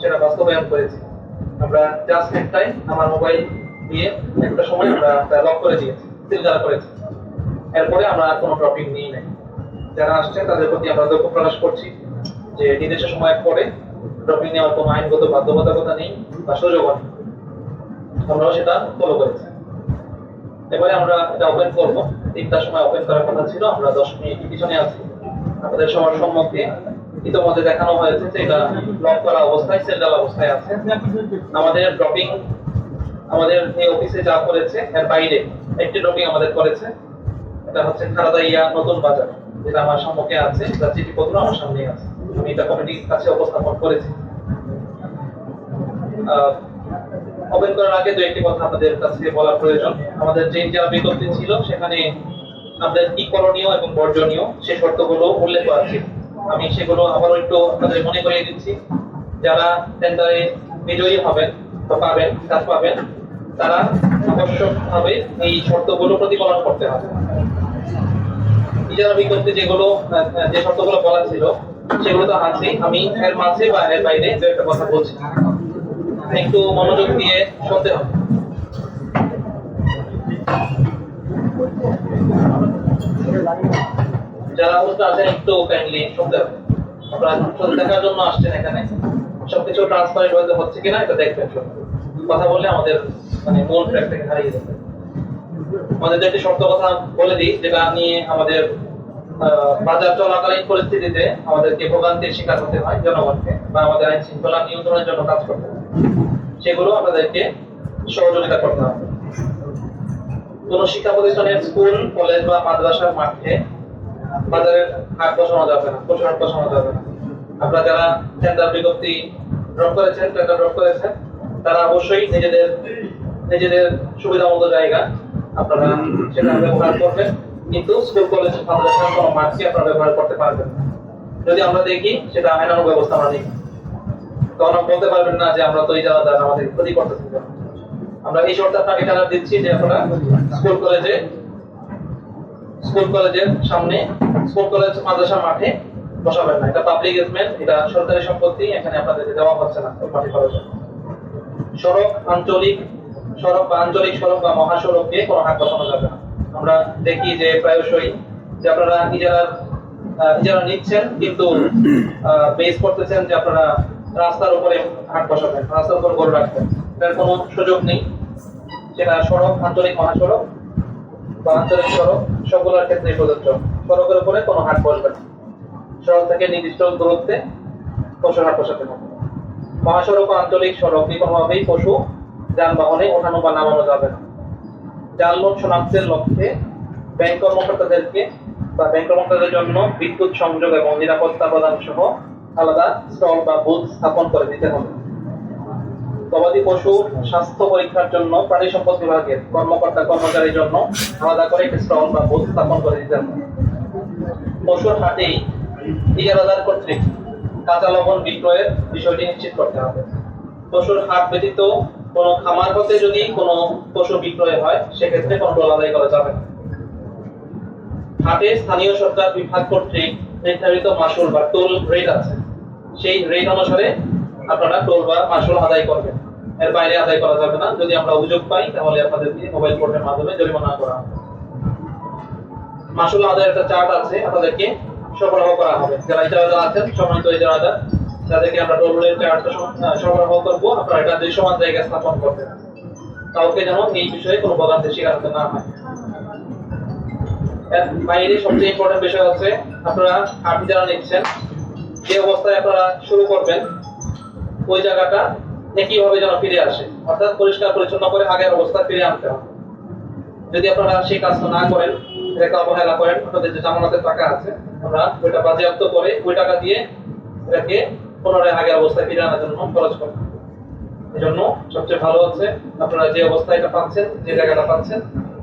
সেটা বাস্তবায়ন করেছি। আমরা জাস্ট একটাই আমার মোবাইল নিয়ে একটা সময় আমরা লক করে দিয়েছি সিল করা করেছি। এরপরে আমরা আর কোনো টপিক নিই নাই। যারা আসছেন, তাদের প্রতি আমরা দুঃখ প্রকাশ করছি যে নির্দিষ্ট সময়ের পরে ড্রপিং নেওয়ার কোনো আইনগত বাধ্যবাধকতা নেই বা সুযোগও নেই। আমরাও সেটা ফলো করেছি। এবারে আমরা এটা ওপেন করব। তিনটার সময় ওপেন করার কথা ছিল, আমরা দশ মিনিট পিছনে আছি। আমাদের সবার সম্মুখে ইতিমধ্যে দেখানো হয়েছে যে এটা লক করা অবস্থায়, সেন্ট্রাল অবস্থায় আছে। আমাদের ড্রপিং আমাদের এই অফিসে যা করেছে, এর বাইরে একটি ড্রপিং আমাদের করেছে। এটা হচ্ছে খারাদাইয়া নতুন বাজার, যেটা আমার সম্মুখে আছে যার চিঠিপত্র আমার সামনে আছে। আমি এটা কমিটির কাছে উপস্থাপন করেছি। ওপেন করার আগে দু একটি কথা আপনাদের কাছে বলা প্রয়োজন। আমাদের যে যারা বিজ্ঞপ্তি ছিল, সেখানে আমাদের কি করণীয় এবং বর্জনীয় সেই শর্তগুলো উল্লেখ করা ছিল আমি সেগুলো আবারও একটু আপনাদের মনে করিয়ে দিচ্ছি। যারা টেন্ডারে বিজয়ী হবেন বা পাবেন কাজ পাবেন, তারা আবশ্যকভাবে এই শর্তগুলো প্রতিপালন করতে হবে। ইজারা বিজ্ঞপ্তি যেগুলো যে শর্তগুলো বলা ছিল, সেগুলো তো আছে আমি এর মাঝে বা এর বাইরে দু একটা কথা বলছি। একটু মনোযোগ দিয়ে শুনতে হবে। যারা অবস্থা আছেন একটু কাইন্ডলি হবে আপনারা শুধু দেখার জন্য আসছেন এখানে। সবকিছু ট্রান্সপারেন্ট হতে হচ্ছে কিনা, এটা দেখবেন কথা বললে আমাদের মানে মূল ট্র্যাক থেকে হারিয়ে যাবে। আমাদের একটি শর্ত কথা বলে দিই, যেটা নিয়ে আমাদের বাজার চলাকালীন পরিস্থিতিতে আমাদেরকে ভোগান্তির শিকার হতে হয় জনগণকে, বা আমাদের আইন শৃঙ্খলা নিয়ন্ত্রণের জন্য কাজ করতে হয়। সেগুলো আমাদেরকে সহযোগিতা করতে হবে। কোন শিক্ষা প্রতিষ্ঠানের স্কুল কলেজ বা মাদ্রাসার মাঠে বসানো যাবে না বসানো যাবে না। আপনারা যারা টেন্ডার বিজ্ঞপ্তি ড্রপ করেছেন টেন্ডার ড্রপ করেছেন, তারা অবশ্যই নিজেদের নিজেদের সুবিধা মতো জায়গা আপনারা সেটা ব্যবহার করবেন। কিন্তু স্কুল কলেজ কোনো আপনারা ব্যবহার করতে পারবেন যদি আমরা দেখি, সেটা আইনানুগ ব্যবস্থা আমরা নিই। তখন বলতে পারবেন না যে আমরা তো এই যারা আমাদের ক্ষতি করতেছি আমরা এই শর্তে আপনাকে জানা দিচ্ছি যে আপনারা স্কুল কলেজে স্কুল কলেজের সামনে স্কুল কলেজ মাদ্রাসার মাঠে বসাবেন না। এটা পাবলিক এজমেন্ট এটা সরকারি সম্পত্তি এখানে আপনাদেরকে দেওয়া হচ্ছে না মাঠে সড়ক আঞ্চলিক সড়ক বা আঞ্চলিক সড়ক বা মহাসড়কে কোনো হাট বসানো যাবে না। আমরা দেখি যে প্রায়শই যে আপনারা আহ, ইজারা নিচ্ছেন কিন্তু বেস করতেছেন যে আপনারা রাস্তার উপরে হাট বসাবেন রাস্তার উপর গরু রাখবেন। এটার কোনো সুযোগ নেই। সেটা সড়ক আঞ্চলিক মহাসড়ক বা সড়ক সবগুলোর ক্ষেত্রে প্রযোজ্য। সড়কের উপরে কোনো হাট বসবে না। সড়ক থেকে নির্দিষ্ট দূরত্বে হাট বসাতে হবে। মহাসড়ক ও আঞ্চলিক কোনোভাবেই পশু যানবাহনে ওঠানো বা নামানো যাবে না। জাল শনাক্তের লক্ষ্যে ব্যাংক কর্মকর্তাদেরকে বা ব্যাংক কর্মকর্তাদের জন্য বিদ্যুৎ সংযোগ এবং নিরাপত্তা প্রদান সহ আলাদা স্টল বা বুথ স্থাপন করে দিতে হবে। গবাদি পশু স্বাস্থ্য পরীক্ষার জন্য প্রাণী সম্পদ বিভাগের কর্মকর্তা কর্মচারীর জন্য আলাদা করে একটি স্টল বা বুথ স্থাপন করে দিতে হবে পশুর হাটে ইজারাদার কর্তৃক কাঁচা লবণ বিক্রয়ের বিষয়টি নিশ্চিত করতে হবে। পশুর হাট ব্যতীত কোনো খামার হতে যদি কোনো পশু বিক্রয় হয়, সেক্ষেত্রে কোনো টোল আদায় করা যাবে। হাটে স্থানীয় সরকার বিভাগ কর্তৃক নির্ধারিত মাসুল বা টোল রেট আছে। সেই রেট অনুসারে আপনারা টোল বা মাসুল আদায় করবেন। এর বাইরে আদায় করা যাবে না। যদি আমরা অভিযোগ পাই, তাহলে আপনাদেরকে মোবাইল কোর্টের মাধ্যমে জরিমানা করা হবে। মাসুল আদায়ের একটা চার্ট আছে, আপনাদেরকে সরবরাহ করা হবে। যারা ইজারাদার আছেন, সম্মানিত ইজারাদার, তাদেরকে আমরা টোলের চার্টটা সরবরাহ করব। আপনারা এটা দৃশ্যমান জায়গায় স্থাপন করবেন। কাউকে যেন এই বিষয়ে কোনো বদান্তের শিকার হতে না হয়। এর বাইরে সবচেয়ে ইম্পর্টেন্ট বিষয় হচ্ছে, আপনারা আপনি যারা নিচ্ছেন, যে অবস্থায় আপনারা শুরু করবেন ওই জায়গাটা একইভাবে যেন ফিরে আসে। অর্থাৎ পরিষ্কার পরিচ্ছন্ন করে আগের অবস্থা ফিরে আনতে হবে। যদি আপনারা সেই কাজটা না করেন অবহেলা করেন, আপনাদের যে জামানতের টাকা আছে, আমরা ওইটা বাজেয়াপ্ত করে ওই টাকা দিয়ে এটাকে পুনরায় আগের অবস্থায় ফিরে আনার জন্য খরচ করেন এই জন্য সবচেয়ে ভালো হচ্ছে, আপনারা যে অবস্থায় এটা পাচ্ছেন, যে জায়গাটা পাচ্ছেন,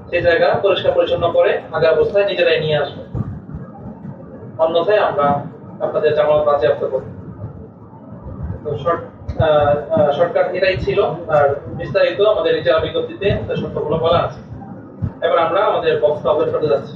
সেই জায়গা পরিষ্কার পরিচ্ছন্ন করে আগের অবস্থায় নিজেরাই নিয়ে আসবেন। অন্যথায় আমরা আপনাদের জামানত বাজেয়াপ্ত করব। তো শর্টকাট এটাই ছিল আর বিস্তারিত আমাদের রিচার বিজ্ঞপ্তিতে শর্তগুলো বলা আছে এবার আমরা আমাদের বক্সটা অপেক্ষা করতে যাচ্ছি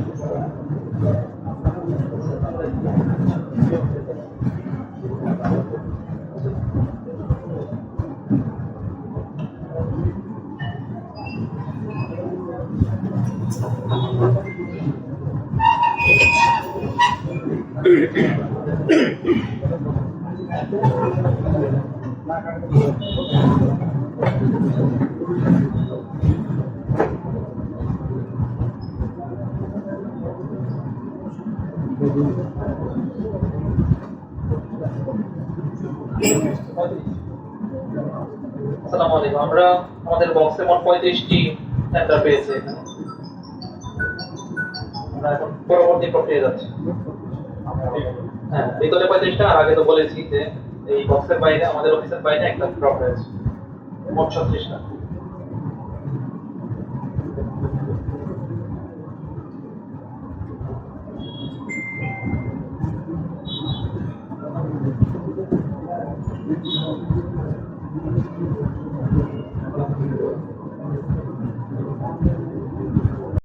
আসসালামু আলাইকুম। আমরা আমাদের বক্সে মোট পঁয়ত্রিশটি টেন্ডার পেয়েছি। আমরা এখন পরবর্তী প্রক্রিয়া যাচ্ছি। হ্যাঁ ভিতরে পঁয়ত্রিশটা আর আগে তো বলেছি যে এই বক্সের বাইরে, আমাদের অফিসের বাইরে একটা ড্রপ হয়েছে মোট ছত্রিশটা